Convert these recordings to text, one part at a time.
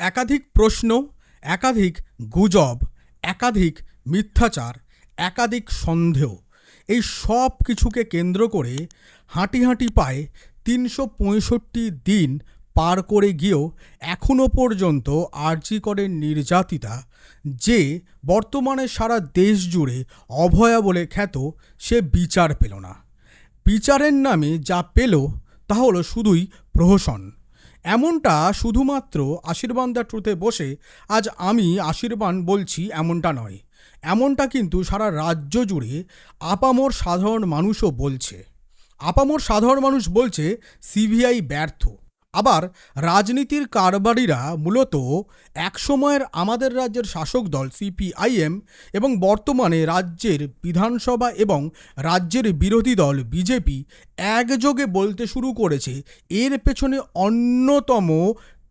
একাধিক প্রশ্ন, একাধিক গুজব, একাধিক মিথ্যাচার, একাধিক সন্দেহ, এই সব কিছুকে কেন্দ্র করে হাঁটি হাঁটি পায়ে তিনশো পঁয়ষট্টি দিন পার করে গিয়েও এখনও পর্যন্ত আরজি করের নির্যাতিতা, যে বর্তমানে সারা দেশ জুড়ে অভয়া বলে খ্যাত, সে বিচার পেল না। বিচারের নামে যা পেল, তা হলো শুধুই প্রহসন। এমনটা শুধুমাত্র আশীর্বাদ দ্য ট্রুথে বসে আজ আমি আশীর্বাদ বলছি এমনটা নয়। এমনটা কিন্তু সারা রাজ্য জুড়ে আপামোর সাধারণ মানুষও বলছে। আপামোর সাধারণ মানুষ বলছে, সিবিআই ব্যর্থ। আবার রাজনীতির কারবারিরা মূলত একসময়ের আমাদের রাজ্যের শাসক দল সিপিআইএম এবং বর্তমানে রাজ্যের বিধানসভা এবং রাজ্যের বিরোধী দল বিজেপি একযোগে বলতে শুরু করেছে। এর পেছনে অন্যতম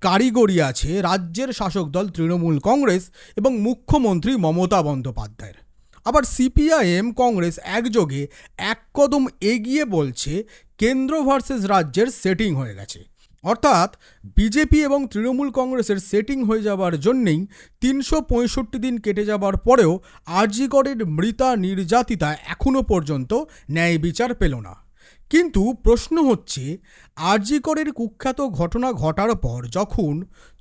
কারিগরি আছে রাজ্যের শাসক দল তৃণমূল কংগ্রেস এবং মুখ্যমন্ত্রী মমতা বন্দ্যোপাধ্যায়ের। আবার সিপিআইএম কংগ্রেস একযোগে এক কদম এগিয়ে বলছে, কেন্দ্র ভার্সেস রাজ্যের সেটিং হয়ে গেছে। অর্থাৎ বিজেপি এবং তৃণমূল কংগ্রেসের সেটিং হয়ে যাবার জন্যেই তিনশো পঁয়ষট্টি দিন কেটে যাবার পরেও আরজিগড়ের মৃতা নির্যাতিতা এখনও পর্যন্ত ন্যায় বিচার পেল না। কিন্তু প্রশ্ন হচ্ছে, আরজিকরের কুখ্যাত ঘটনা ঘটার পর যখন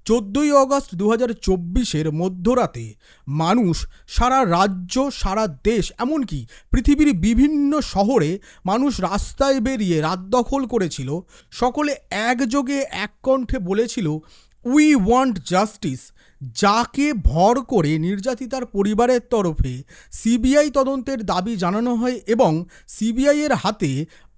চোদ্দোই অগস্ট দু হাজার চব্বিশের মধ্যরাতে মানুষ সারা রাজ্য, সারা দেশ, এমনকি পৃথিবীর বিভিন্ন শহরে মানুষ রাস্তায় বেরিয়ে রাত দখল করেছিল, সকলে একযোগে এক কণ্ঠে বলেছিল উই ওয়ান্ট জাস্টিস যাকে ভর করে নির্যাতিতার পরিবারের তরফে সিবিআই তদন্তের দাবি জানানো হয় এবং সিবিআইয়ের হাতে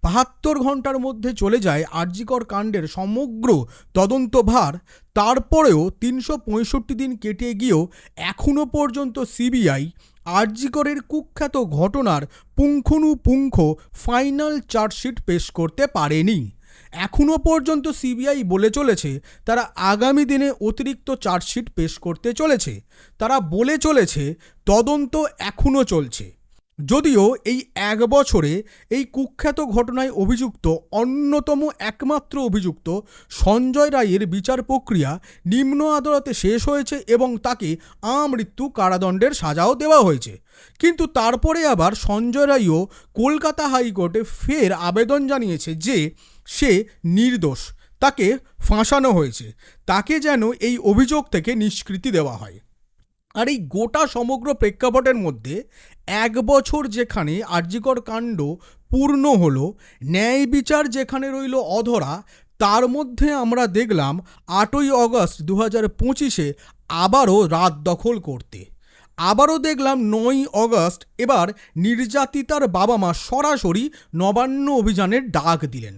বাহাত্তর ঘণ্টার মধ্যে চলে যায় আরজিকর কাণ্ডের সমগ্র তদন্তভার। তারপরেও তিনশো পঁয়ষট্টি দিন কেটে গিয়েও এখনও পর্যন্ত সিবিআই আরজিকরের কুখ্যাত ঘটনার পুঙ্খানুপুঙ্খ ফাইনাল চার্জশিট পেশ করতে পারেনি। এখনও পর্যন্ত সিবিআই বলে চলেছে, তারা আগামী দিনে অতিরিক্ত চার্জশিট পেশ করতে চলেছে। তারা বলে চলেছে, তদন্ত এখনও চলছে। যদিও এই এক বছরে এই কুখ্যাত ঘটনায় অভিযুক্ত অন্যতম একমাত্র অভিযুক্ত সঞ্জয় রায়ের বিচার প্রক্রিয়া নিম্ন আদালতে শেষ হয়েছে এবং তাকে আমৃত্যু কারাদণ্ডের সাজাও দেওয়া হয়েছে। কিন্তু তারপরে আবার সঞ্জয় রায়ও কলকাতা হাইকোর্টে ফের আবেদন জানিয়েছে যে সে নির্দোষ, তাকে ফাঁসানো হয়েছে, তাকে যেন এই অভিযোগ থেকে নিষ্কৃতি দেওয়া হয়। আর এই গোটা সমগ্র প্রেক্ষাপটের মধ্যে এক বছর যেখানে আর্যিকর কাণ্ড পূর্ণ হলো, ন্যায় বিচার যেখানে রইল অধরা, তার মধ্যে আমরা দেখলাম আটই অগস্ট দু হাজার পঁচিশে আবারও রাত দখল করতে। আবারও দেখলাম নয় অগস্ট এবার নির্যাতিতার বাবা মা সরাসরি নবান্ন অভিযানের ডাক দিলেন।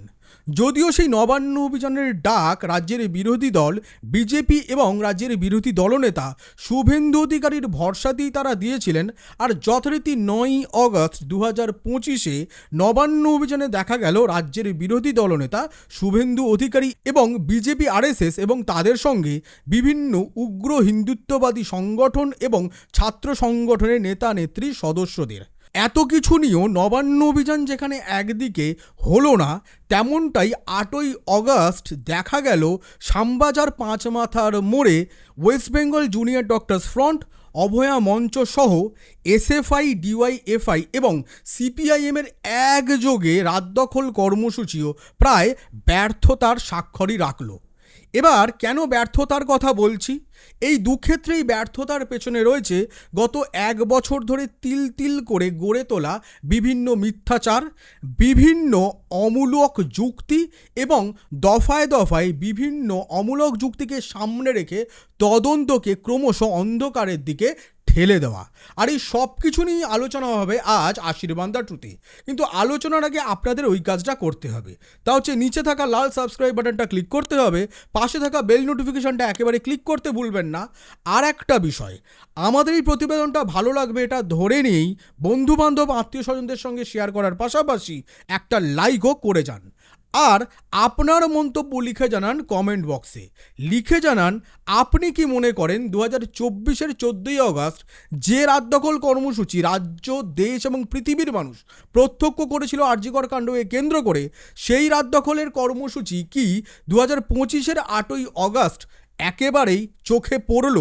যদিও সেই নবান্ন অভিযানের ডাক রাজ্যের বিরোধী দল, বিজেপি এবং রাজ্যের বিরোধী দলনেতা শুভেন্দু অধিকারীর ভরসাতেই তারা দিয়েছিলেন আর যথারীতি নয় অগস্ট দু হাজার পঁচিশে নবান্ন অভিযানে দেখা গেল রাজ্যের বিরোধী দলনেতা শুভেন্দু অধিকারী এবং বিজেপি আরএসএস এবং তাদের সঙ্গে বিভিন্ন উগ্র হিন্দুত্ববাদী সংগঠন এবং ছাত্র সংগঠনের নেতা নেত্রী সদস্যদের। এত কিছু নিয়েও নবান্ন অভিযান যেখানে একদিকে হলো না, তেমনটাই আটই অগস্ট দেখা গেল শ্যামবাজার পাঁচ মাথার মোড়ে West Bengal junior doctors front, Abhaya Mancha সহ এসএফআই, ডিওয়াইএফআই এবং সিপিআইএমের একযোগে রাত দখল কর্মসূচিও প্রায় ব্যর্থতার স্বাক্ষরই রাখল। এবার কেন ব্যর্থতার কথা বলছি? এই দুক্ষেত্রেই ব্যর্থতার পেছনে রয়েছে গত এক বছর ধরে তিল তিল করে গড়ে তোলা বিভিন্ন মিথ্যাচার, বিভিন্ন অমূলক যুক্তি এবং দফায় দফায় বিভিন্ন অমূলক যুক্তিকে সামনে রেখে তদন্তকে ক্রমশ অন্ধকারের দিকে ঠেলে দেওয়া। আর এই সব কিছু নিয়ে আলোচনা হবে আজ আশীর্বাদা ট্রুতে কিন্তু আলোচনার আগে আপনাদের ওই কাজটা করতে হবে। তা হচ্ছে নিচে থাকা লাল সাবস্ক্রাইব বাটনটা ক্লিক করতে হবে, পাশে থাকা বেল নোটিফিকেশনটা একেবারে ক্লিক করতে ভুলবেন না। আর একটা বিষয়, আমাদের এই প্রতিবেদনটা ভালো লাগবে এটা ধরে নিয়েই বন্ধু বান্ধব আত্মীয় স্বজনদের সঙ্গে শেয়ার করার পাশাপাশি একটা লাইকও করে যান। আর আপনার মন্তব্য লিখে জানান কমেন্ট বক্সে লিখে জানান, আপনি কি মনে করেন দু হাজার চব্বিশের চোদ্দোই অগস্ট যে রাত দখল কর্মসূচি রাজ্য, দেশ এবং পৃথিবীর মানুষ প্রত্যক্ষ করেছিল আর্যিকর কাণ্ডকে কেন্দ্র করে, সেই রাত দখলের কর্মসূচি কি দু হাজার পঁচিশের আটই অগস্ট একেবারেই চোখে পড়ল?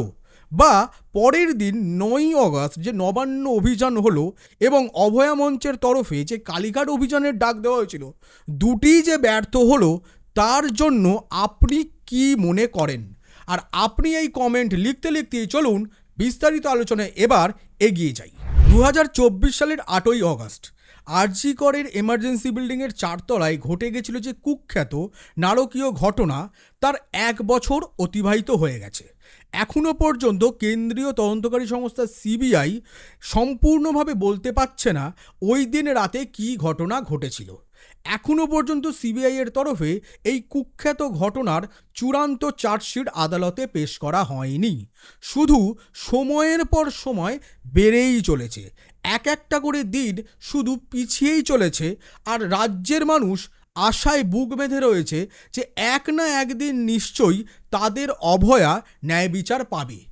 বা পরের দিন নয়ই অগস্ট যে নবান্ন অভিযান হলো এবং অভয়া মঞ্চের তরফে যে কালীঘাট অভিযানের ডাক দেওয়া হয়েছিল, দুটি যে ব্যর্থ হলো তার জন্য আপনি কি মনে করেন? আর আপনি এই কমেন্ট লিখতে লিখতেই চলুন, বিস্তারিত আলোচনায় এবার এগিয়ে যাই। দু হাজার চব্বিশ সালের আটই অগস্ট আরজি করের এমার্জেন্সি বিল্ডিংয়ের চারতলায় ঘটে গেছিল যে কুখ্যাত নারকীয় ঘটনা, তার এক বছর অতিবাহিত হয়ে গেছে। এখনও পর্যন্ত কেন্দ্রীয় তদন্তকারী সংস্থা সিবিআই সম্পূর্ণভাবে বলতে পারছে না ওই দিন রাতে কী ঘটনা ঘটেছিল। এখনও পর্যন্ত সিবিআই এর তরফে এই কুখ্যাত ঘটনার চূড়ান্ত চার্জশিট আদালতে পেশ করা হয়নি। শুধু সময়ের পর সময় বেড়েই চলেছে। এক একটা করে দিন শুধু পিছিয়েই চলেছে আর রাজ্যের মানুষ আশায় বুক বেঁধে রয়েছে যে এক না একদিন নিশ্চয়ই তাদের অভয়া ন্যায় বিচার পাবে।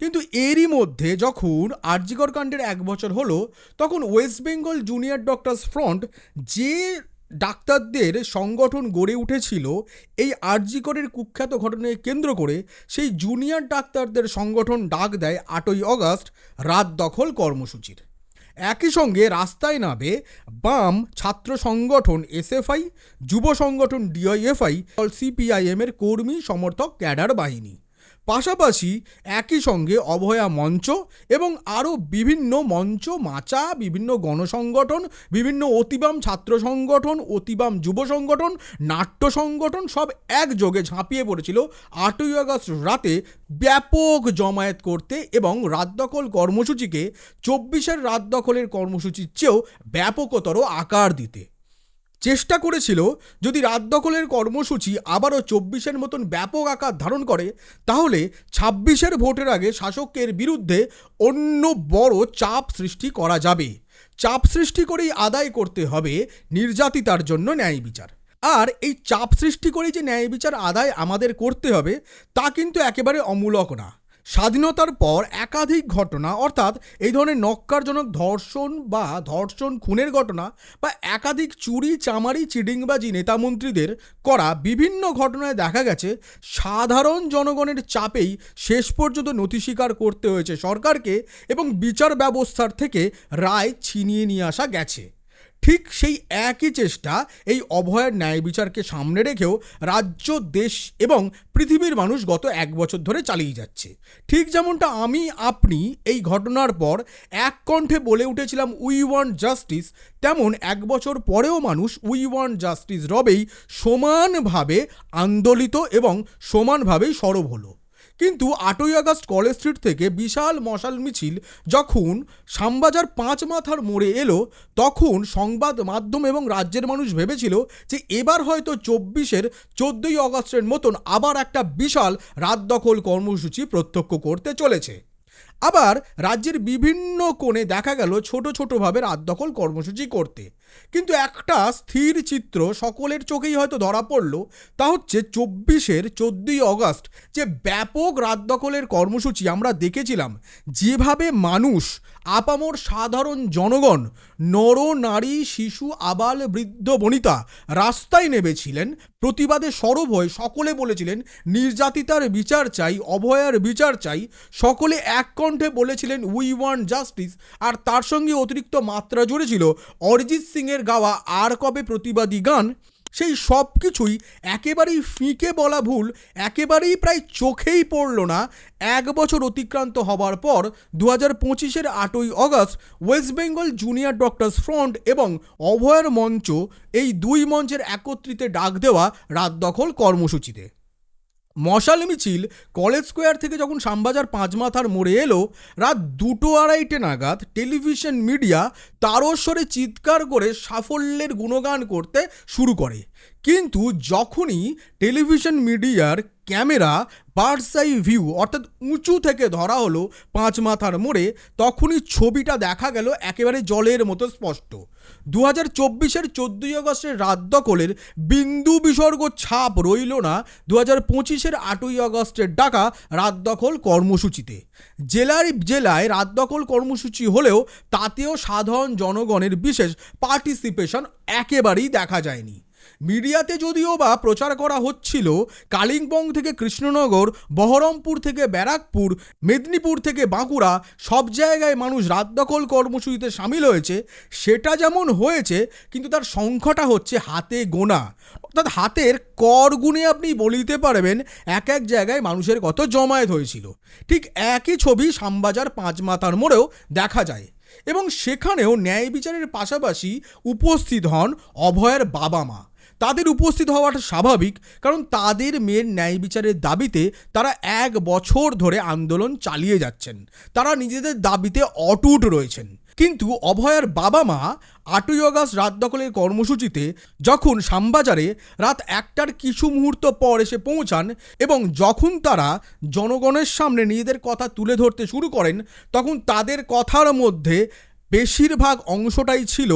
কিন্তু এরই মধ্যে যখন আরজিকর কাণ্ডের এক বছর হলো, তখন West Bengal junior doctors front যে ডাক্তারদের সংগঠন গড়ে উঠেছিল, এই আরজিকরের কুখ্যাত ঘটনায় কেন্দ্র করে সেই জুনিয়র ডাক্তারদের সংগঠন ডাক দেয় আটই অগস্ট রাত দখল কর্মসূচির। একই সঙ্গে রাস্তায় নামে বাম ছাত্র সংগঠন এসএফআই, যুব সংগঠন ডিআইএফআই সিপিআইএমের কর্মী, সমর্থক, ক্যাডার বাহিনী। পাশাপাশি একই সঙ্গে অভয়া মঞ্চ এবং আরও বিভিন্ন মঞ্চ, মাচা, বিভিন্ন গণসংগঠন, বিভিন্ন অতিবাম ছাত্র সংগঠন, অতিবাম যুব সংগঠন, নাট্য সংগঠন সব একযোগে ঝাঁপিয়ে পড়েছিল আটই আগস্ট রাতে ব্যাপক জমায়েত করতে এবং রাত দখল কর্মসূচিকে চব্বিশের রাত দখলের কর্মসূচির চেয়েও ব্যাপকতর আকার দিতে। চেষ্টা করেছিল যদি রাত দখলের কর্মসূচি আবারও চব্বিশের মতন ব্যাপক আকার ধারণ করে, তাহলে ছাব্বিশের ভোটের আগে শাসকের বিরুদ্ধে অন্য বড় চাপ সৃষ্টি করা যাবে। চাপ সৃষ্টি করেই আদায় করতে হবে নির্যাতিতার জন্য ন্যায় বিচার। আর এই চাপ সৃষ্টি করেই যে ন্যায় বিচার আদায় আমাদের করতে হবে, তা কিন্তু একেবারে অমূলক না। স্বাধীনতার পর একাধিক ঘটনা, অর্থাৎ এই ধরনের নক্কারজনক ধর্ষণ বা ধর্ষণ খুনের ঘটনা বা একাধিক চুরি, চামারি চিডিংবাজি নেতামন্ত্রীদের করা বিভিন্ন ঘটনায় দেখা গেছে, সাধারণ জনগণের চাপেই শেষ পর্যন্ত নথি স্বীকার করতে হয়েছে সরকারকে এবং বিচার ব্যবস্থার থেকে রায় ছিনিয়ে নিয়ে আসা গেছে। ঠিক সেই একই চেষ্টা এই অভয়ের ন্যায় বিচারকে সামনে রেখেও রাজ্য, দেশ এবং পৃথিবীর মানুষ গত এক বছর ধরে চালিয়ে যাচ্ছে। ঠিক যেমনটা আমি, আপনি এই ঘটনার পর এক কণ্ঠে বলে উঠেছিলাম উই ওয়ান্ট জাস্টিস তেমন এক বছর পরেও মানুষ উই ওয়ান্ট জাস্টিস রবেই সমানভাবে আন্দোলিত এবং সমানভাবেই সরব হলো। কিন্তু আটই আগস্ট কলেজ স্ট্রিট থেকে বিশাল মশাল মিছিল যখন শ্যামবাজার পাঁচ মাথার মোড়ে এলো, তখন সংবাদ মাধ্যম এবং রাজ্যের মানুষ ভেবেছিল যে এবার হয়তো চব্বিশের চোদ্দই অগস্টের মতন আবার একটা বিশাল রাত দখল কর্মসূচি প্রত্যক্ষ করতে চলেছে। আবার রাজ্যের বিভিন্ন কোণে দেখা গেল ছোট ছোটোভাবে রাত দখল কর্মসূচি করতে। কিন্তু একটা স্থির চিত্র সকলের চোখেই হয়তো ধরা পড়ল। তা হচ্ছে চব্বিশের চোদ্দোই অগস্ট যে ব্যাপক রাত দখলের কর্মসূচি আমরা দেখেছিলাম, যেভাবে মানুষ, আপামর সাধারণ জনগণ, নর, নারী, শিশু, আবাল, বৃদ্ধ, বনিতা রাস্তায় নেমেছিলেন, প্রতিবাদে সরব হয়ে সকলে বলেছিলেন, নির্যাতিতার বিচার চাই, অভয়ার বিচার চাই, সকলে এক কণ্ঠে বলেছিলেন উই ওয়ান্ট জাস্টিস আর তার সঙ্গে অতিরিক্ত মাত্রা জুড়েছিল অরিজিৎ সিংয়ের গাওয়া আর কবে প্রতিবাদী গান, সেই সব কিছুই একেবারেই ফিকে বলা ভুল, একেবারেই প্রায় চোখেই পড়ল না। এক বছর অতিক্রান্ত হবার পর দু হাজার পঁচিশের আটই August West Bengal junior doctors front এবং অভয়ের মঞ্চ এই দুই মঞ্চের একত্রিতে ডাক দেওয়া রাত দখল কর্মসূচিতে। মশাল মিছিল কলেজ স্কোয়ার থেকে যখন সামবাজার পাঁচ মাথার মোড়ে এলো, রাত দুটো আড়াইটে নাগাদ টেলিভিশন মিডিয়া তারস্বরে চিৎকার করে সাফল্যের গুণগান করতে শুরু করে। কিন্তু যখনই টেলিভিশন মিডিয়ার ক্যামেরা বার্সাই ভিউ, অর্থাৎ উঁচু থেকে ধরা হলো পাঁচ মাথার মোড়ে, তখনই ছবিটা দেখা গেল একেবারে জলের মতো স্পষ্ট। দু হাজার চব্বিশের চোদ্দোই আগস্টের রাত দখলের বিন্দু বিসর্গ ছাপ রইল না দু হাজার পঁচিশের আটই আগস্টের ডাকা রাত দখল কর্মসূচিতে। জেলার জেলায় রাত দখল কর্মসূচি হলেও তাতেও সাধারণ জনগণের বিশেষ পার্টিসিপেশন একেবারেই দেখা যায়নি। মিডিয়াতে যদিও বা প্রচার করা হচ্ছিল, কালিম্পং থেকে কৃষ্ণনগর, বহরমপুর থেকে ব্যারাকপুর, মেদিনীপুর থেকে বাঁকুড়া, সব জায়গায় মানুষ রাত দখল কর্মসূচিতে সামিল হয়েছে, সেটা যেমন হয়েছে, কিন্তু তার সংখ্যাটা হচ্ছে হাতে গোনা। অর্থাৎ হাতের কর গুণে আপনি বলিতে পারবেন, এক এক জায়গায় মানুষের কত জমায়েত হয়েছিল। ঠিক একই ছবি শ্যামবাজার পাঁচ মাথার মোড়েও দেখা যায় এবং সেখানেও ন্যায় বিচারের পাশাপাশি উপস্থিত হন অভয়ের বাবা মা। তাদের উপস্থিত হওয়াটা স্বাভাবিক, কারণ তাদের মেয়ের ন্যায় বিচারের দাবিতে তারা এক বছর ধরে আন্দোলন চালিয়ে যাচ্ছেন। তারা নিজেদের দাবিতে অটুট রয়েছেন। কিন্তু অভয়ার বাবা মা আটই অগাস্ট রাত দখলের কর্মসূচিতে যখন শ্যামবাজারে রাত একটার কিছু মুহূর্ত পর এসে পৌঁছান এবং যখন তারা জনগণের সামনে নিজেদের কথা তুলে ধরতে শুরু করেন, তখন তাদের কথার মধ্যে বেশিরভাগ অংশটাই ছিল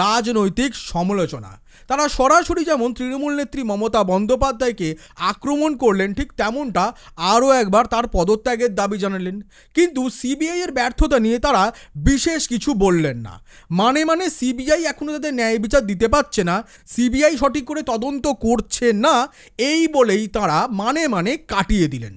রাজনৈতিক সমালোচনা। তারা সরাসরি যেমন তৃণমূল নেত্রী মমতা বন্দ্যোপাধ্যায়কে আক্রমণ করলেন, ঠিক তেমনটা আরও একবার তার পদত্যাগের দাবি জানালেন। কিন্তু সিবিআই এর ব্যর্থতা নিয়ে তারা বিশেষ কিছু বললেন না। মানে মানে সিবিআই এখনও তাদের ন্যায় বিচার দিতে পারছে না, সিবিআই সঠিক করে তদন্ত করছে না, এই বলেই তারা মানে মানে কাটিয়ে দিলেন।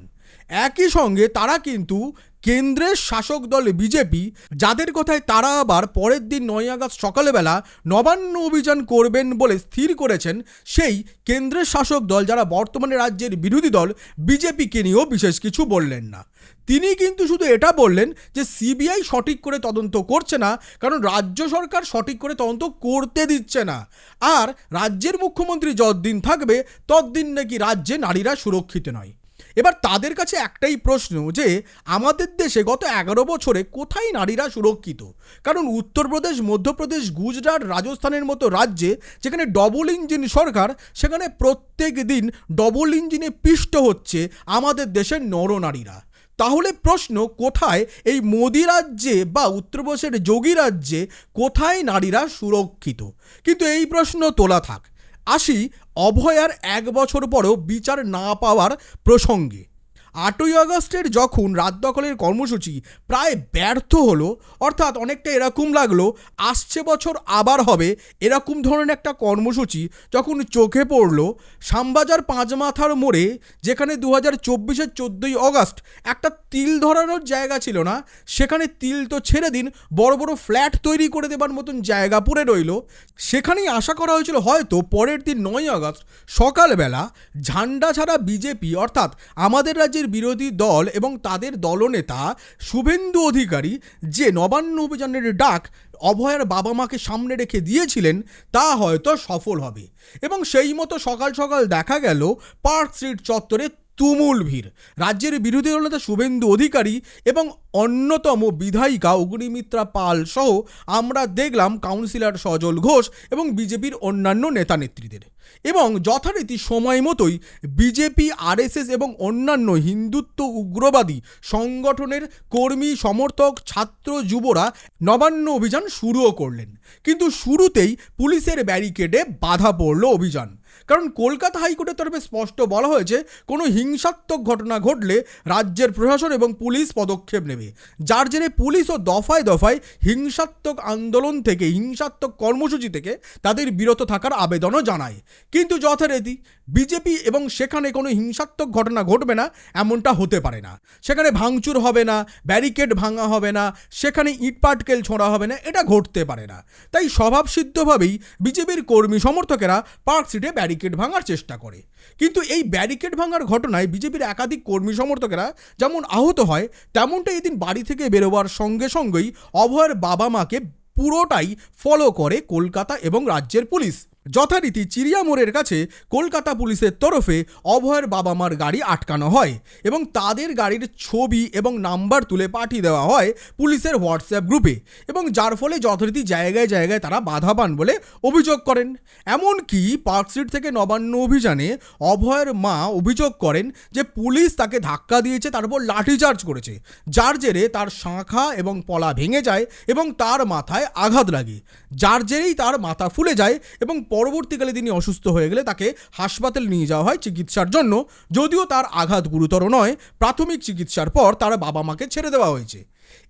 একই সঙ্গে তারা কিন্তু কেন্দ্রের শাসক দল বিজেপি, যাদের কথায় তারা আবার পরের দিন নয় আগস্ট সকালবেলা নবান্ন অভিযান করবেন বলে স্থির করেছেন সেই কেন্দ্রের শাসক দল যারা বর্তমানে রাজ্যের বিরোধী দল, বিজেপিকে নিয়েও বিশেষ কিছু বললেন না। তিনি কিন্তু শুধু এটা বললেন যে সিবিআই সঠিক করে তদন্ত করছে না, কারণ রাজ্য সরকার সঠিক করে তদন্ত করতে দিচ্ছে না। আর রাজ্যের মুখ্যমন্ত্রী যতদিন থাকবে, ততদিন নাকি রাজ্যে নারীরা সুরক্ষিত নয়। এবার তাদের কাছে একটাই প্রশ্ন যে, আমাদের দেশে গত এগারো বছরে কোথায় নারীরা সুরক্ষিত? কারণ উত্তরপ্রদেশ, মধ্যপ্রদেশ, গুজরাট, রাজস্থানের মতো রাজ্যে যেখানে ডবল ইঞ্জিন সরকার, সেখানে প্রত্যেক দিন ডবল ইঞ্জিনে পিষ্ট হচ্ছে আমাদের দেশের নরনারীরা। তাহলে প্রশ্ন, কোথায় এই মোদি রাজ্যে বা উত্তরপ্রদেশের যোগী রাজ্যে কোথায় নারীরা সুরক্ষিত? কিন্তু এই প্রশ্ন তোলা থাক। আসি অভয়ার এক বছর পরেও বিচার না পাওয়ার প্রসঙ্গে। আটই আগস্টের যখন রাত দখলের কর্মসূচি প্রায় ব্যর্থ হলো, অর্থাৎ অনেকটা এরকম লাগল, আসছে বছর আবার হবে, এরকম ধরনের একটা কর্মসূচি যখন চোখে পড়ল, শ্যামবাজার পাঁচমাথার মোড়ে, যেখানে দু হাজার চব্বিশের চোদ্দোই অগস্ট একটা তিল ধরানোর জায়গা ছিল না, সেখানে তিল তো ছেড়ে দিন, বড় বড় ফ্ল্যাট তৈরি করে দেবার মতন জায়গা পড়ে রইল। সেখানেই আশা করা হয়েছিল হয়তো পরের দিন নয় আগস্ট সকালবেলা ঝান্ডা ছাড়া বিজেপি, অর্থাৎ আমাদের রাজ্যের বিরোধী দল এবং তাদের দলনেতা শুভেন্দু অধিকারী যে নবান্ন অভিযানের ডাক অভয়ের বাবা মাকে সামনে রেখে দিয়েছিলেন, তা হয়তো সফল হবে। এবং সেই মতো সকাল সকাল দেখা গেল পার্ক স্ট্রিট চত্বরে তুমুল ভিড়। রাজ্যের বিরোধী দলনেতা শুভেন্দু অধিকারী এবং অন্যতম বিধায়িকা অগ্নিমিত্রা পাল সহ আমরা দেখলাম কাউন্সিলর সজল ঘোষ এবং বিজেপির অন্যান্য নেতা নেত্রীদের এবং যথারীতি সময় মতোই বিজেপি, আরএসএস এবং অন্যান্য হিন্দুত্ব উগ্রবাদী সংগঠনের কর্মী, সমর্থক, ছাত্র, যুবরা নবান্ন অভিযান শুরুও করলেন। কিন্তু শুরুতেই পুলিশের ব্যারিকেডে বাধা পড়ল অভিযান। কারণ কলকাতা হাইকোর্টের তরফে স্পষ্ট বলা হয়েছে, কোনো হিংসাত্মক ঘটনা ঘটলে রাজ্যের প্রশাসন এবং পুলিশ পদক্ষেপ নেবে। যার জেরে পুলিশও দফায় দফায় হিংসাত্মক আন্দোলন থেকে, হিংসাত্মক কর্মসূচি থেকে তাদের বিরত থাকার আবেদনও জানায়। কিন্তু যথারীতি বিজেপি এবং সেখানে কোনো হিংসাত্মক ঘটনা ঘটবে না, এমনটা হতে পারে না। সেখানে ভাঙচুর হবে না, ব্যারিকেড ভাঙা হবে না, সেখানে ইটপাটকেল ছোঁড়া হবে না, এটা ঘটতে পারে না। তাই স্বভাবসিদ্ধভাবেই বিজেপির কর্মী সমর্থকেরা পার্ক ব্যারিকেড ভাঙার চেষ্টা করে। কিন্তু এই ব্যারিকেড ভাঙার ঘটনায় বিজেপির একাধিক কর্মী সমর্থকেরা যেমন আহত হয় তেমনটা এদিন বাড়ি থেকে বেরোবার সঙ্গে সঙ্গেই অভয়ের বাবা মাকে পুরোটাই ফলো করে কলকাতা এবং রাজ্যের পুলিশ। যথারীতি চিড়িয়া মোড়ের কাছে কলকাতা পুলিশের তরফে অভয়ের বাবা মার গাড়ি আটকানো হয় এবং তাদের গাড়ির ছবি এবং নাম্বার তুলে পাঠিয়ে দেওয়া হয় পুলিশের হোয়াটসঅ্যাপ গ্রুপে এবং যার ফলে যথারীতি জায়গায় জায়গায় তারা বাধা পান বলে অভিযোগ করেন। এমনকি পার্ক স্ট্রিট থেকে নবান্ন অভিযানে অভয়ের মা অভিযোগ করেন যে পুলিশ তাকে ধাক্কা দিয়েছে তারপর লাঠিচার্জ করেছে। যার জেরে তার শাঁখা এবং পলা ভেঙে যায় এবং তার মাথায় আঘাত লাগে। যার জেরেই তার মাথা ফুলে যায় এবং পরবর্তীকালে তিনি অসুস্থ হয়ে গেলে তাকে হাসপাতাল নিয়ে যাওয়া হয় চিকিৎসার জন্য, যদিও তার আঘাত গুরুতর নয়। প্রাথমিক চিকিৎসার পর তার বাবা মাকে ছেড়ে দেওয়া হয়েছে।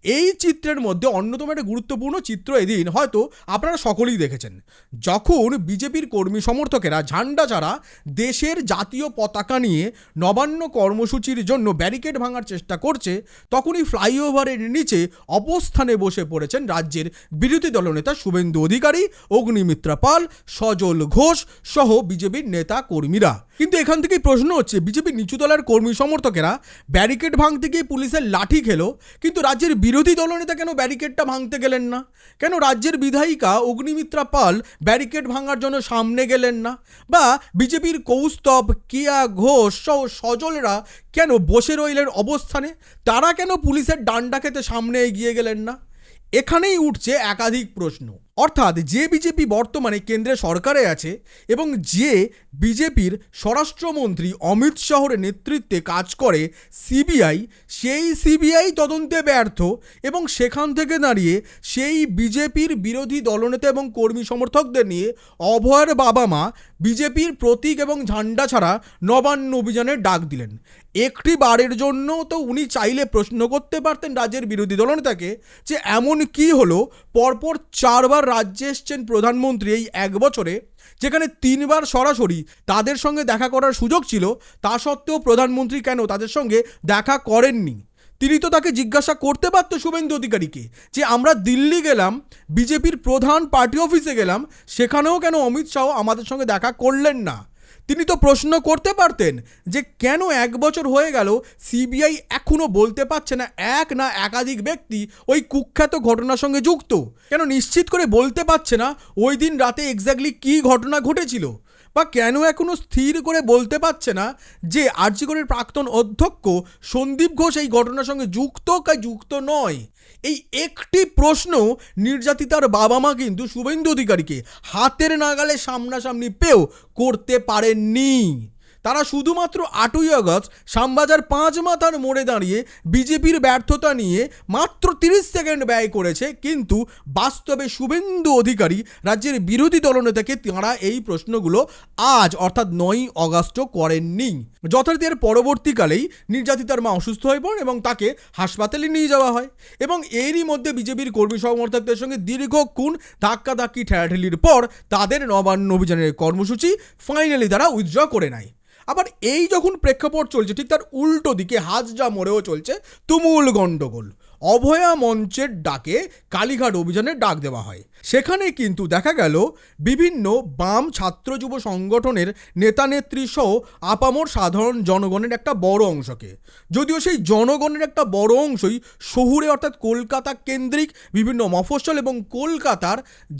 এই চিত্রের মধ্যে অন্যতম একটা গুরুত্বপূর্ণ চিত্র এদিন হয়তো আপনারা সকলেই দেখেছেন। যখন বিজেপির কর্মী সমর্থকেরা ঝান্ডা ছাড়া দেশের জাতীয় পতাকা নিয়ে নবান্ন কর্মসূচির জন্য ব্যারিকেড ভাঙার চেষ্টা করছে, তখনই ফ্লাইওভারের নিচে অবস্থানে বসে পড়েছেন রাজ্যের বিরোধী দলনেতা শুভেন্দু অধিকারী, অগ্নিমিত্রা পাল, সজল ঘোষ সহ বিজেপির নেতা কর্মীরা। কিন্তু এখান থেকেই প্রশ্ন হচ্ছে বিজেপির নিচুতলার কর্মী সমর্থকেরা ব্যারিকেড ভাঙতে গিয়ে পুলিশের লাঠি খেলো, কিন্তু রাজ্যের বিরোধী দলনেতা কেন ব্যারিকেডটা ভাঙতে গেলেন না? কেন রাজ্যের বিধায়িকা অগ্নিমিত্রা পাল ব্যারিকেড ভাঙার জন্য সামনে গেলেন না? বা বিজেপির কৌস্তব, কেয়া ঘোষ সহ সজলরা কেন বসে রইলেন অবস্থানে? তারা কেন পুলিশের ডান্ডা খেতে সামনে এগিয়ে গেলেন না? এখানেই উঠছে একাধিক প্রশ্ন। অর্থাৎ যে বিজেপি বর্তমানে কেন্দ্রে সরকারে আছে এবং যে বিজেপির স্বরাষ্ট্রমন্ত্রী অমিত শাহর নেতৃত্বে কাজ করে সিবিআই, সেই সিবিআই তদন্তে ব্যর্থ এবং সেখান থেকে দাঁড়িয়ে সেই বিজেপির বিরোধী দলনেতা এবং কর্মী সমর্থকদের নিয়ে অভয়ের বাবা মা বিজেপির প্রতীক এবং ঝান্ডা ছাড়া নবান্ন অভিযানের ডাক দিলেন। একটি বারের জন্য তো উনি চাইলে প্রশ্ন করতে পারতেন রাজ্যের বিরোধী দলনেতাকে যে এমন কি হলো? পরপর চারবার রাজ্যে এসছেন প্রধানমন্ত্রী এই এক বছরে, যেখানে তিনবার সরাসরি তাদের সঙ্গে দেখা করার সুযোগ ছিল, তা সত্ত্বেও প্রধানমন্ত্রী কেন তাদের সঙ্গে দেখা করেননি? তিনি তো তাকে জিজ্ঞাসা করতে পারতো শুভেন্দু অধিকারীকে যে আমরা দিল্লি গেলাম, বিজেপির প্রধান পার্টি অফিসে গেলাম, সেখানেও কেন অমিত শাহ আমাদের সঙ্গে দেখা করলেন না? তিনি তো প্রশ্ন করতে পারতেন যে কেন এক বছর হয়ে গেল সিবিআই এখনও বলতে পারছে না এক না একাধিক ব্যক্তি ওই কুখ্যাত ঘটনার সঙ্গে যুক্ত। কেন নিশ্চিত করে বলতে পারছে না ওই দিন রাতে এক্স্যাক্টলি কী ঘটনা ঘটেছিল? বা কেন এখনও স্থির করে বলতে পারছে না যে আর্যিকরের প্রাক্তন অধ্যক্ষ সন্দীপ ঘোষ এই ঘটনার সঙ্গে যুক্ত কা যুক্ত নয়? এই একটি প্রশ্ন নির্যাতিতার বাবা মা কিন্তু শুভেন্দু অধিকারীকে হাতের নাগালে সামনাসামনি পেয়েও করতে পারেননি। তারা শুধুমাত্র আটই আগস্ট শ্যামবাজার পাঁচ মাথার মোড়ে দাঁড়িয়ে বিজেপির ব্যর্থতা নিয়ে মাত্র তিরিশ সেকেন্ড ব্যয় করেছে, কিন্তু বাস্তবে শুভেন্দু অধিকারী রাজ্যের বিরোধী দলনেতাকে তাঁরা এই প্রশ্নগুলো আজ অর্থাৎ নয়ই অগাস্টও করেননি। যথারীতি এর পরবর্তীকালেই নির্যাতিতার মা অসুস্থ হয়ে পড়েন এবং তাকে হাসপাতালে নিয়ে যাওয়া হয় এবং এরই মধ্যে বিজেপির কর্মী সমর্থকদের সঙ্গে দীর্ঘক্ষণ ধাক্কাধাক্কি ঠেলাঠেলির পর তাদের নবান্ন অভিযানের কর্মসূচি ফাইনালি তারা উইথড্র করে নেয়। আবার এই যখন প্রেক্ষাপট চলছে, ঠিক তার উল্টো দিকে হাজরা মোড়েও চলছে তুমুল গণ্ডগোল। অভয়া মঞ্চের ডাকে কালীঘাট অভিযানের ডাক দেওয়া হয়। সেখানে কিন্তু দেখা গেল বিভিন্ন বাম ছাত্র যুব সংগঠনের নেতা নেত্রী সহ আপামর সাধারণ জনগণের একটা বড় অংশকে। যদিও সেই জনগণের একটা বড় অংশই শহুরে অর্থাৎ কলকাতা কেন্দ্রিক বিভিন্ন মফস্বল এবং কলকাতার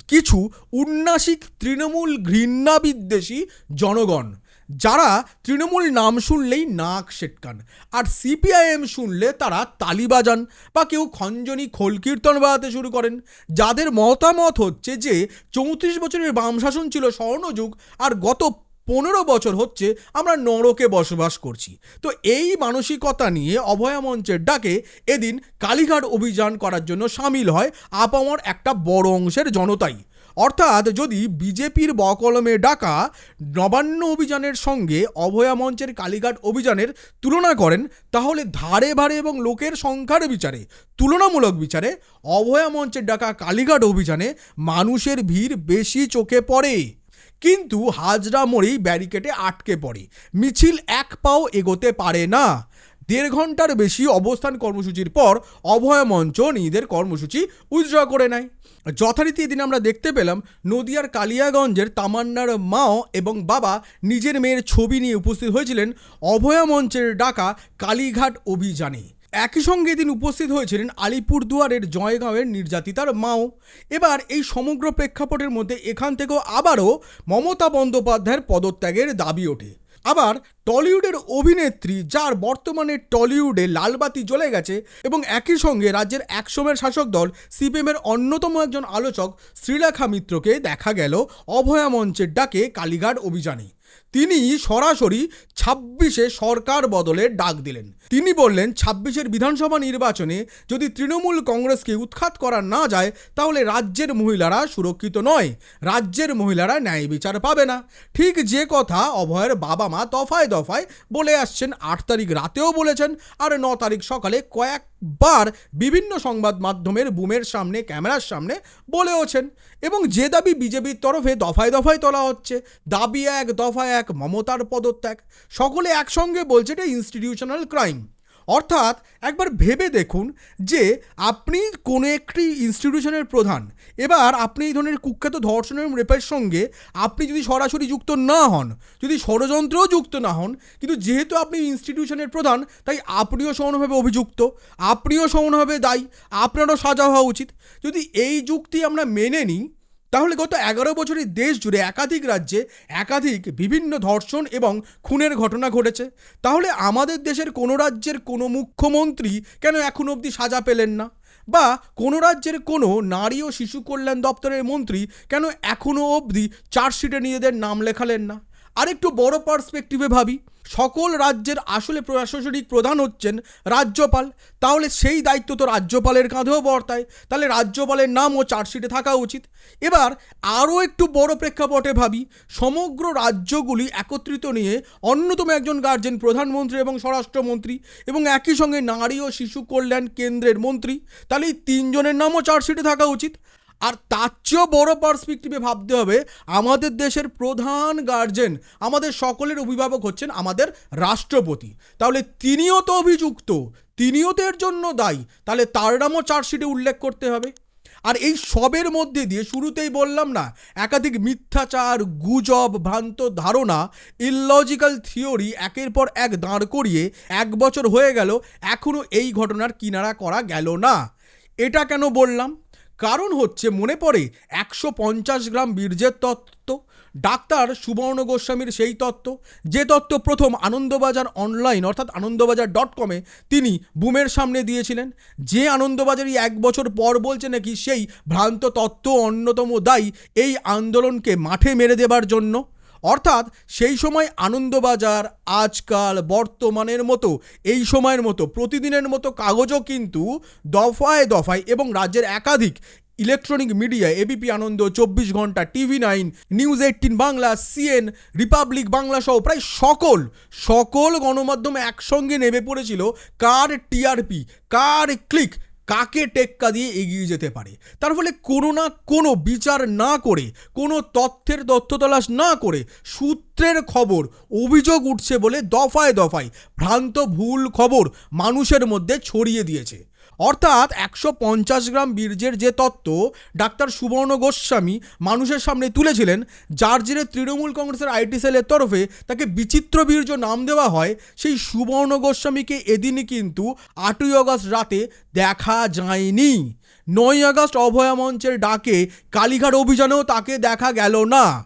কিছু উন্নাসিক তৃণমূল ঘৃণাবিদ্বেষী জনগণ। যারা তৃণমূল নাম শুনলেই নাক সেটকান, আর সিপিআইএম শুনলে তারা তালি বাজান বা কেউ খঞ্জনি খোল কীর্তন বাজাতে শুরু করেন, যাদের মতামত হচ্ছে যে চৌত্রিশ বছরের বাম শাসন ছিল স্বর্ণযুগ আর গত পনেরো বছর হচ্ছে আমরা নরকে বসবাস করছি। তো এই মানসিকতা নিয়ে অভয়া মঞ্চের ডাকে এদিন কালীঘাট অভিযান করার জন্য সামিল হয় আপামর একটা বড় অংশের জনতাই। অর্থাৎ যদি বিজেপির বকলমে ডাকা নবান্ন অভিযানের সঙ্গে অভয়া মঞ্চের কালীঘাট অভিযানের তুলনা করেন, তাহলে ধারে ভারে এবং লোকের সংখ্যার বিচারে, তুলনামূলক বিচারে, অভয়া মঞ্চের ডাকা কালীঘাট অভিযানে মানুষের ভিড় বেশি চোখে পড়ে। কিন্তু হাজরা মোড়েই ব্যারিকেডে আটকে পড়ে। মিছিল এক পাও এগোতে পারে না। দেড় ঘণ্টার বেশি অবস্থান কর্মসূচির পর অভয় মঞ্চ নিজেদের কর্মসূচি উইথড্র করে নেয়। যথারীতি এদিন আমরা দেখতে পেলাম নদিয়ার কালিয়াগঞ্জের তামান্নার মাও এবং বাবা নিজের মেয়ের ছবি নিয়ে উপস্থিত হয়েছিলেন অভয়া মঞ্চের ডাকা কালীঘাট অভিযানে। একই সঙ্গে এদিন উপস্থিত হয়েছিলেন আলিপুরদুয়ারের জয়গাঁওয়ের নির্যাতিতার মাও। এবার এই সমগ্র প্রেক্ষাপটের মধ্যে এখান থেকেও আবারও মমতা বন্দ্যোপাধ্যায়ের পদত্যাগের দাবি ওঠে। আবার টলিউডের অভিনেত্রী যার বর্তমানে টলিউডে লালবাতি জ্বলে গেছে এবং একই সঙ্গে রাজ্যের একসময়ের শাসক দল সিপিএমের অন্যতম একজন আলোচক শ্রীলেখা মিত্রকে দেখা গেল অভয়া মঞ্চের ডাকে কালীঘাট অভিযানে। তিনি সরাসরি ছাব্বিশে সরকার বদলের ডাক দিলেন। তিনি বললেন, ছাব্বিশের বিধানসভা নির্বাচনে যদি তৃণমূল কংগ্রেসকে উৎখাত করা না যায়, তাহলে রাজ্যের মহিলারা সুরক্ষিত নয়। রাজ্যের মহিলারা ন্যায় বিচার পাবে না। ঠিক যে কথা অভয়ের বাবা মা দফায় দফায় বলে আসছেন, আট তারিখ রাতেও বলেছেন আর ন তারিখ সকালে কয়েকবার বিভিন্ন সংবাদ মাধ্যমের বুমের সামনে, ক্যামেরার সামনে বলেওছেন এবং যে দাবি বিজেপির তরফে দফায় দফায় তোলা হচ্ছে, দাবি এক দফায় এক। মমতার পদত্যাগ, সকলে একসঙ্গে বলছে এটা ইনস্টিটিউশনাল ক্রাইম অর্থাৎ একবার ভেবে দেখুন যে আপনি কোনো একটি ইনস্টিটিউশনের প্রধান, এবার আপনি এই ধরনের কুখ্যাত ধর্ষণ এবং রেপের সঙ্গে আপনি যদি সরাসরি যুক্ত না হন, যদি ষড়যন্ত্রেও যুক্ত না হন, কিন্তু যেহেতু আপনি ইনস্টিটিউশনের প্রধান, তাই আপনিও সমানভাবে অভিযুক্ত, আপনিও সমানভাবে দায়ী, আপনারও সাজা হওয়া উচিত। যদি এই যুক্তি আমরা মেনে নিই তাহলে গত এগারো বছরের দেশ জুড়ে একাধিক রাজ্যে একাধিক বিভিন্ন ধর্ষণ এবং খুনের ঘটনা ঘটেছে। তাহলে আমাদের দেশের কোনো রাজ্যের কোনো মুখ্যমন্ত্রী কেন এখন অবধি সাজা পেলেন না? বা কোনো রাজ্যের কোনো নারী ও শিশু কল্যাণ দপ্তরের মন্ত্রী কেন এখনও অবধি চার্জশিটে নিজেদের নাম লেখালেন না? আরেকটু বড় পার্সপেক্টিভে ভাবি। সকল রাজ্যের আসলে প্রশাসনিক প্রধান হচ্ছেন রাজ্যপাল। তাহলে সেই দায়িত্ব তো রাজ্যপালের কাঁধেও বর্তায়। তাহলে রাজ্যপালের নামও চার্জশিটে থাকা উচিত। এবার আরও একটু বড় প্রেক্ষাপটে ভাবি। সমগ্র রাজ্যগুলি একত্রিত নিয়ে অন্যতম একজন গার্জেন প্রধানমন্ত্রী এবং স্বরাষ্ট্রমন্ত্রী এবং একই সঙ্গে নারী ও শিশু কল্যাণ কেন্দ্রের মন্ত্রী। তাহলে এই তিনজনের নামও চার্জশিটে থাকা উচিত। আর তার চেয়েও বড় পার্সপেক্টিভে ভাবতে হবে, আমাদের দেশের প্রধান গার্জেন আমাদের সকলের অভিভাবক হচ্ছেন আমাদের রাষ্ট্রপতি। তাহলে তিনিও তো অভিযুক্ত, তিনিও তো এর জন্য দায়ী, তাহলে তার নামও চার্জশিটে উল্লেখ করতে হবে। আর এই সবের মধ্যে দিয়ে শুরুতেই বললাম না, একাধিক মিথ্যাচার, গুজব, ভ্রান্ত ধারণা ইললজিক্যাল থিওরি একের পর এক দাঁড় করিয়ে এক বছর হয়ে গেল এখনও এই ঘটনার কিনারা করা গেল না। এটা কেন বললাম? কারণ হচ্ছে, মনে পড়ে, একশো পঞ্চাশ গ্রাম বীর্যের তত্ত্ব। ডাক্তার সুবর্ণ গোস্বামীর সেই তত্ত্ব। যে তত্ত্ব প্রথম আনন্দবাজার অনলাইন অর্থাৎ আনন্দবাজার ডট কমে তিনি বুমের সামনে দিয়েছিলেন। যে আনন্দবাজারই এক বছর পর বলছে নাকি, সেই ভ্রান্ত তত্ত্ব অন্যতম দায়ী এই আন্দোলনকে মাঠে মেরে দেবার জন্য। অর্থাৎ সেই সময় আনন্দবাজার, আজকাল, বর্তমানের মতো, এই সময়ের মতো, প্রতিদিনের মতো কাগজও কিন্তু দফায় দফায় এবং রাজ্যের একাধিক ইলেকট্রনিক মিডিয়া এবিপি আনন্দ, চব্বিশ ঘণ্টা, TV nine, news eighteen, Bangla CN Republic, Bangla সহ প্রায় সকল সকল গণমাধ্যম একসঙ্গে নেমে পড়েছিল কার টিআরপি কার ক্লিক কাকে টেক্কা দিয়ে এগিয়ে যেতে পারে? তার ফলে কোনো না কোনো বিচার না করে, কোনো তথ্যের তথ্য তলাশ না করে সূত্রের খবর, অভিযোগ উঠছে বলে দফায় দফায় ভ্রান্ত ভুল খবর মানুষের মধ্যে ছড়িয়ে দিয়েছে। অর্থাৎ একশো পঞ্চাশ গ্রাম বীর্যের যে তত্ত্ব ডাক্তার সুবর্ণ গোস্বামী মানুষের সামনে তুলেছিলেন, যার জেরে তৃণমূল কংগ্রেসের আইটি সেলের তরফে তাকে বিচিত্র বীর্য নাম দেওয়া হয়, সেই সুবর্ণ গোস্বামীকে এদিনই কিন্তু আটই আগস্ট রাতে দেখা যায়নি। নয় আগস্ট অভয়া মঞ্চের ডাকে কালীঘাট অভিযানেও তাকে দেখা গেল না।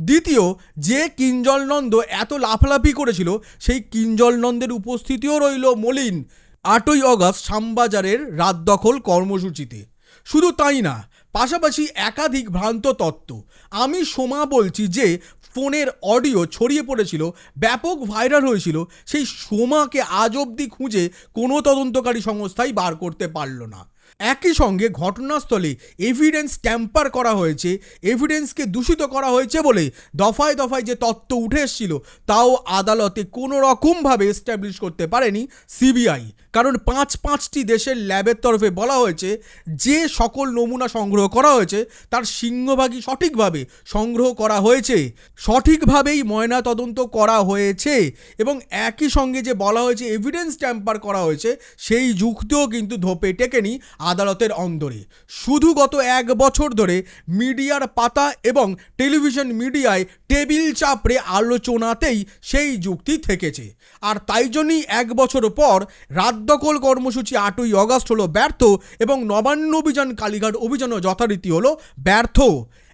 দ্বিতীয়, যে কিঞ্জল নন্দ এত লাফালাফি করেছিল, সেই কিঞ্জল নন্দের উপস্থিতিও রইল মলিন। আটই অগস্ট শ্যামবাজারের রাত দখল কর্মসূচিতে। শুধু তাই না, পাশাপাশি একাধিক ভ্রান্ত তত্ত্ব। আমি সোমা বলছি যে, ফোনের অডিও ছড়িয়ে পড়েছিল, ব্যাপক ভাইরাল হয়েছিল, সেই সোমাকে আজ অবধি খুঁজে কোনো তদন্তকারী সংস্থাই বার করতে পারল না। একই সঙ্গে ঘটনাস্থলে এভিডেন্স ট্যাম্পার করা হয়েছে এভিডেন্সকে দূষিত করা হয়েছে বলে দফায় দফায় যে তত্ত্ব উঠে এসেছিল, তাও আদালতে কোনো রকমভাবে এস্টাবলিশ করতে পারেনি সিবিআই কারণ পাঁচ পাঁচটি দেশের ল্যাবের তরফে বলা হয়েছে, যে সকল নমুনা সংগ্রহ করা হয়েছে, তার সিংহভাগই সঠিকভাবে সংগ্রহ করা হয়েছে। সঠিকভাবেই ময়না তদন্ত করা হয়েছে এবং একই সঙ্গে যে বলা হয়েছে এভিডেন্স ট্যাম্পার করা হয়েছে, সেই যুক্তিও কিন্তু ধোপে টেকেনি আদালতের অন্দরে। শুধু গত এক বছর ধরে মিডিয়ার পাতা এবং টেলিভিশন মিডিয়ায় টেবিল চাপড়ে আলোচনাতেই সেই যুক্তি থেকেছে। আর তাই জন্যই এক বছর পর রাজ্যকল কর্মসূচি আটই অগস্ট হলো ব্যর্থ এবং নবান্ন অভিযান কালীঘাট অভিযানও যথারীতি হলো ব্যর্থ।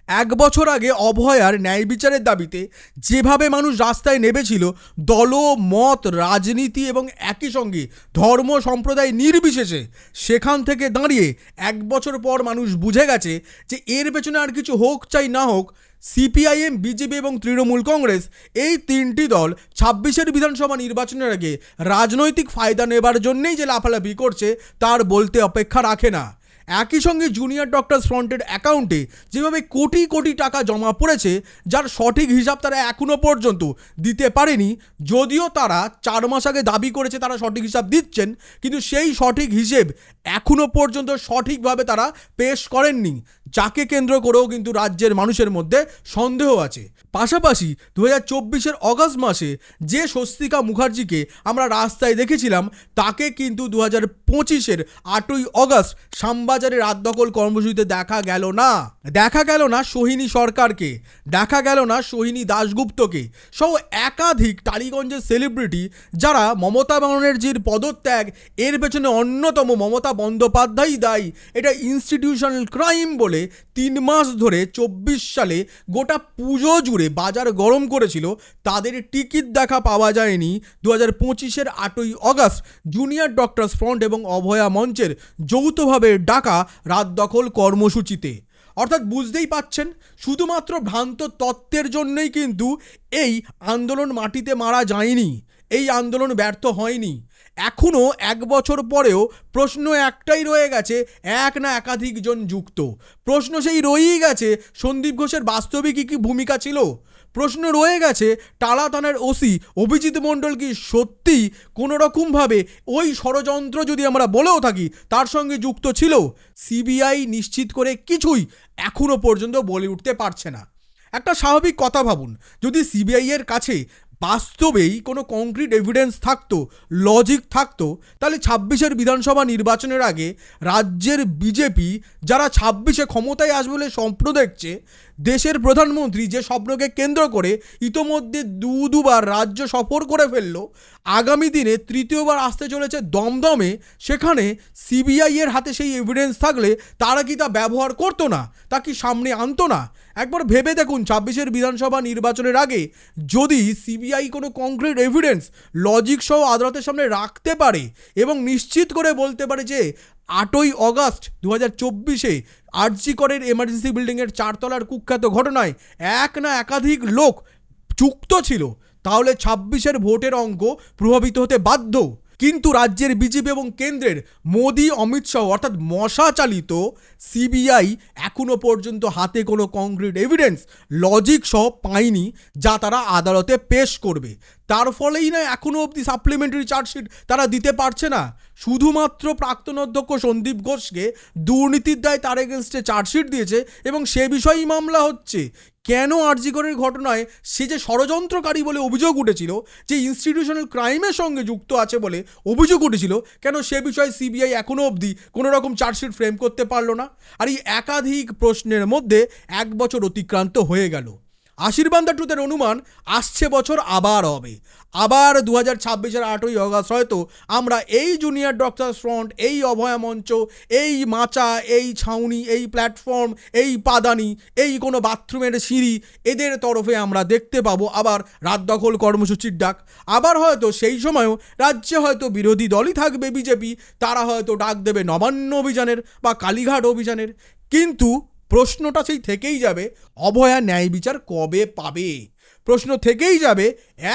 এক বছর আগে অভয়ার ন্যায় বিচারের দাবিতে যেভাবে মানুষ রাস্তায় নেমেছিল, দল, মত, রাজনীতি এবং একই সঙ্গে ধর্ম সম্প্রদায় নির্বিশেষে সেখান থেকে দাঁড়িয়ে এক বছর পর মানুষ বুঝে গেছে যে এর পেছনে আর কিছু হোক চাই না হোক, সিপিআইএম, বিজেপি এবং তৃণমূল কংগ্রেস এই তিনটি দল ছাব্বিশের বিধানসভা নির্বাচনের আগে রাজনৈতিক ফায়দা নেবার জন্যেই যে লাফালাফি করছে, তার বলতে অপেক্ষা রাখে না। একই সঙ্গে জুনিয়র ডক্টরস ফ্রন্টের অ্যাকাউন্টে যেভাবে কোটি কোটি টাকা জমা পড়েছে, যার সঠিক হিসাব তারা এখনও পর্যন্ত দিতে পারেনি। যদিও তারা চার মাস আগে দাবি করেছে তারা সঠিক হিসাব দিচ্ছেন, কিন্তু সেই সঠিক হিসেব এখনও পর্যন্ত সঠিকভাবে তারা পেশ করেননি। যাকে কেন্দ্র করেও কিন্তু রাজ্যের মানুষের মধ্যে সন্দেহ আছে। পাশাপাশি দু হাজার চব্বিশের অগস্ট মাসে যে স্বস্তিকা মুখার্জিকে আমরা রাস্তায় দেখেছিলাম, তাকে কিন্তু দু হাজার পঁচিশের আটই অগস্ট শ্যামবাজারে রাত দখল কর্মসূচিতে দেখা গেল না। দেখা গেল না সোহিনী সরকারকে, দেখা গেল না সোহিনী দাশগুপ্তকে। সহ একাধিক টালিগঞ্জের সেলিব্রিটি যারা মমতা ব্যানার্জির পদত্যাগ, এর পেছনে অন্যতম মমতা বন্দ্যোপাধ্যায়ই দায়ী। এটা ইনস্টিটিউশনাল ক্রাইম বলে তিন মাস ধরে চব্বিশ সালে গোটা পুজো জুড়ে বাজার গরম করেছিল। তাদের টিকিট দেখা পাওয়া যায়নি। দু হাজার পঁচিশের আটই অগস্ট জুনিয়র ডক্টরস ফ্রন্ট এবং অভয়া মঞ্চের যৌথভাবে ডাকা রাত দখল কর্মসূচিতে। অর্থাৎ বুঝতেই পাচ্ছেন, শুধুমাত্র ভ্রান্ত তত্ত্বের জন্যই কিন্তু এই আন্দোলন মাটিতে মারা যায়নি। এই আন্দোলন ব্যর্থ হয়নি। এখনও এক বছর পরেও প্রশ্ন একটাই রয়ে গেছে, এক না একাধিক জন যুক্ত। প্রশ্ন সেই রয়েই গেছে, সন্দীপ ঘোষের বাস্তবিক কী ভূমিকা ছিল? প্রশ্ন রয়ে গেছে, টালা থানার ওসি অভিজিৎ মণ্ডল কি সত্যি কোনোরকমভাবে ওই ষড়যন্ত্র যদি আমরা বলেও থাকি, তার সঙ্গে যুক্ত ছিল? সিবিআই নিশ্চিত করে কিছুই এখনও পর্যন্ত বলে উঠতে পারছে না। একটা স্বাভাবিক কথা ভাবুন, যদি সিবিআইয়ের কাছে বাস্তবেই কোনো কংক্রিট এভিডেন্স থাকতো লজিক থাকতো, তাহলে ছাব্বিশের বিধানসভা নির্বাচনের আগে রাজ্যের বিজেপি যারা ছাব্বিশে ক্ষমতায় আসবে বলে স্বপ্ন দেখছে দেশের প্রধানমন্ত্রী যে স্বপ্নকে কেন্দ্র করে ইতোমধ্যে দু দুবার রাজ্য সফর করে ফেলল, আগামী দিনে তৃতীয়বার আসতে চলেছে দমদমে, সেখানে সিবিআইয়ের হাতে সেই এভিডেন্স থাকলে তারা কি তা ব্যবহার করতো না? তা কি সামনে আনতো না? একবার ভেবে দেখুন, ছাব্বিশের বিধানসভা নির্বাচনের আগে যদি সিবিআই কোনো কংক্রিট এভিডেন্স লজিক সহ আদালতের সামনে রাখতে পারে এবং নিশ্চিত করে বলতে পারে যে আটই অগাস্ট দু হাজার চব্বিশে আরজি করের এমার্জেন্সি বিল্ডিংয়ের চারতলার কুখ্যাত ঘটনায় এক না একাধিক লোক যুক্ত ছিল। তাহলে ছাব্বিশের ভোটের অঙ্ক প্রভাবিত হতে বাধ্য? কিন্তু রাজ্যের বিজেপি এবং কেন্দ্রের মোদি, অমিত শাহ অর্থাৎ মশা চালিত সিবিআই এখনও পর্যন্ত হাতে কোনো কংক্রিট এভিডেন্স লজিক সহ পায়নি যা তারা আদালতে পেশ করবে। তার ফলেই না এখনও অবধি সাপ্লিমেন্টারি চার্জশিট তারা দিতে পারছে না। শুধুমাত্র প্রাক্তন অধ্যক্ষ সন্দীপ ঘোষকে দুর্নীতির দায় তার এগেনস্টে চার্জশিট দিয়েছে এবং সে বিষয়েই মামলা হচ্ছে। কেন আরজিগরের ঘটনায় সে যে ষড়যন্ত্রকারী বলে অভিযোগ উঠেছিল, যে ইনস্টিটিউশনাল ক্রাইমের সঙ্গে যুক্ত আছে বলে অভিযোগ উঠেছিল, কেন সে বিষয়ে সিবিআই এখনও অবধি কোনো রকম চার্জশিট ফ্রেম করতে পারল না? আর এই একাধিক প্রশ্নের মধ্যে এক বছর অতিক্রান্ত হয়ে গেল। আশীর্বাদ ট্রুথের অনুমান, আসছে বছর আবার হবে। আবার দু হাজার ছাব্বিশের আটই অগাস্ট হয়তো আমরা এই জুনিয়র ডক্টর ফ্রন্ট, এই অভয়া মঞ্চ, এই মাচা, এই ছাউনি, এই প্ল্যাটফর্ম, এই পাদানি, এই কোনো বাথরুমের সিঁড়ি, এদের তরফে আমরা দেখতে পাবো আবার রাত দখল কর্মসূচির ডাক। আবার হয়তো সেই সময়ও রাজ্যে হয়তো বিরোধী দলই থাকবে বিজেপি, তারা হয়তো ডাক দেবে নবান্ন অভিযানের বা কালীঘাট অভিযানের। কিন্তু প্রশ্নটা সেই থেকেই যাবে অভয়া ন্যায় বিচার কবে পাবে? প্রশ্ন থেকেই যাবে,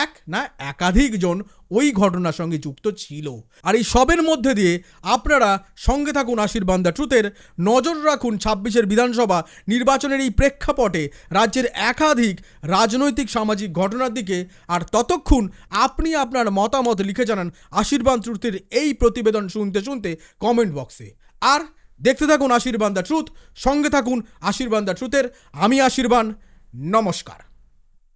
এক না একাধিক জন ওই ঘটনার সঙ্গে যুক্ত ছিল। আর এই সবের মধ্যে দিয়ে আপনারা সঙ্গে থাকুন আশীর্বাদ দ্য ট্রুথের নজর রাখুন ছাব্বিশের বিধানসভা নির্বাচনের এই প্রেক্ষাপটে রাজ্যের একাধিক রাজনৈতিক সামাজিক ঘটনার দিকে। আর ততক্ষণ আপনি আপনার মতামত লিখে জানান আশীর্বাদ ট্রুথের এই প্রতিবেদন শুনতে শুনতে কমেন্ট বক্সে আর দেখতে থাকুন আশীর্বাদ দ্য ট্রুথ সঙ্গে থাকুন আশীর্বাদ দ্য ট্রুথের। আমি আশীর্বাদ নমস্কার।